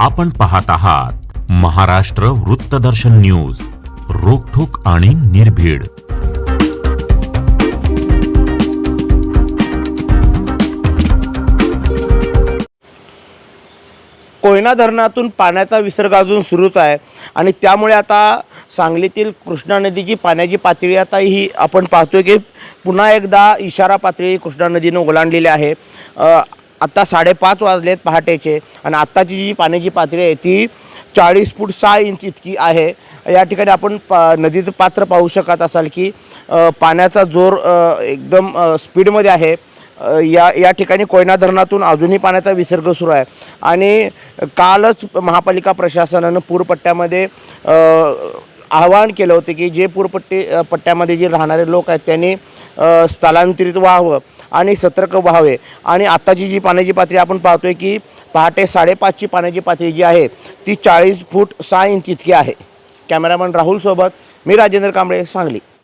आपण पाहत आहात महाराष्ट्र वृत्तदर्शन न्यूज रोखोक आणि निर्भीड. कोयना धरणातून पाण्याचा विसर्ग अजून सुरूच आहे आणि त्यामुळे आता सांगलीतील कृष्णा नदीची पाण्याची पातळी आता ही आपण पाहतोय की पुन्हा एकदा इशारा पातळी कृष्णा नदीनं ओलांडलेली आहे. आत्ता साडेपाच वाजलेत पहाटेचे आणि आत्ताची जी पाण्याची पातळी आहे ती चाळीस फूट सहा इंच इतकी आहे. या ठिकाणी आपण पा नदीचं पात्र पाहू शकत असाल की पाण्याचा जोर एकदम स्पीडमध्ये आहे. या या ठिकाणी कोयना धरणातून अजूनही पाण्याचा विसर्ग सुरू आहे. आणि कालच महापालिका प्रशासनानं पूरपट्ट्यामध्ये आवाहन केलं होतं की जे पूरपट्टी पट्ट्यामध्ये जे राहणारे लोक आहेत त्यांनी स्थलांतरित व्हावं. आणि सतर्क व्हावे. आणि आत्ताची जी पाण्याची पातळी आपण पाहतोय की पहाटे साडेपाचची पाण्याची पातळी जी आहे ती चाळीस फूट सहा इंच इतकी आहे. कॅमेरामॅन राहुलसोबत मी राजेंद्र कांबळे सांगली.